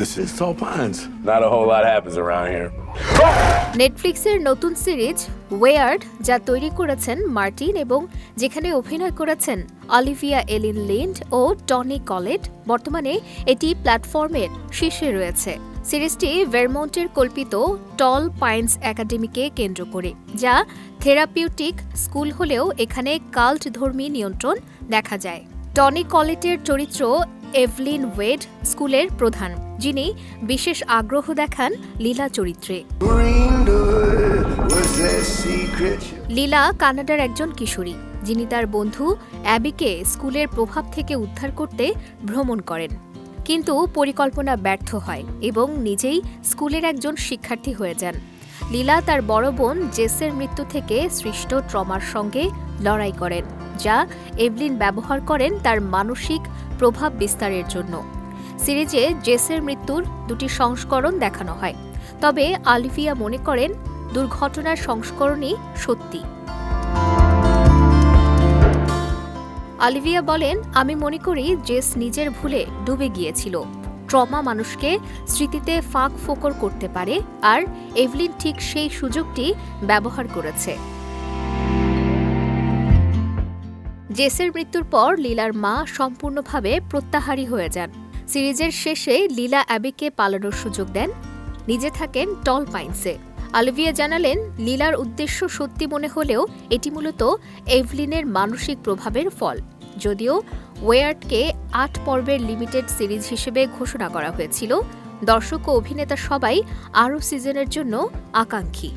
This is Tall Pines. Not a whole lot happens around here. নেটফ্লিক্সের নতুন series ওয়েয়ার্ড যা তৈরি করেছেন মার্টিন এবং যেখানে অভিনয় করেছেন অলিভিয়া এলিন লিন্ড ও টনি কলেট বর্তমানে এটি প্ল্যাটফর্মের শীর্ষে রয়েছে সিরিজটি ভেরমন্টের কল্পিত টল পাইন্স একাডেমিকে কেন্দ্র করে যা থেরাপিউটিক স্কুল হলেও এখানে কাল্ট ধর্মী নিয়ন্ত্রণ দেখা যায় টনি কলেটের চরিত্র এভলিন ওয়েড স্কুলের প্রধান, যিনি বিশেষ আগ্রহ দেখান লীলা চরিত্রে. লীলা কানাডার একজন কিশোরী, যিনি তার বন্ধু অ্যাবিকে স্কুলের প্রভাব থেকে উদ্ধার করতে ভ্রমণ করেন। কিন্তু পরিকল্পনা ব্যর্থ হয় এবং নিজেই স্কুলের একজন শিক্ষার্থী হয়ে যান। লীলা তার বড় বোন জেসের মৃত্যু থেকে সৃষ্ট ট্রমার সঙ্গে লড়াই করেন। যা এভলিন ব্যবহার করেন তার মানসিক প্রভাব বিস্তারের জন্য। সিরিজে জেসের মৃত্যুর দুটি সংস্করণ দেখানো হয়। তবে আলিভিয়া মনে করেন, দুর্ঘটনার সংস্করণই সত্যি। আলিভিয়া বলেন, আমি মনে করি জেস নিজের ভুলে ডুবে গিয়েছিল। ট্রমা মানুষকে স্মৃতিতে ফাঁক ফোকর করতে পারে, আর এভলিন ঠিক সেই সুযোগটি ব্যবহার করেছে। জেসের মৃত্যুর পর লীলার মা সম্পূর্ণভাবে প্রত্যাহারী হয়ে যান। সিরিজের শেষে লীলা অ্যাবিকে পালানোর সুযোগ দেন। নিজে থাকেন টল পাইন্সে। আলভিয়া জানালেন, লীলার উদ্দেশ্য সত্যি মনে হলেও এটি মূলত এভলিনের মানসিক প্রভাবের ফল। যদিও ওয়েয়ার্ডকে আট পর্বের লিমিটেড সিরিজ হিসেবে ঘোষণা করা হয়েছিল, দর্শক ও অভিনেতা সবাই আরও সিজনের জন্য আকাঙ্ক্ষী।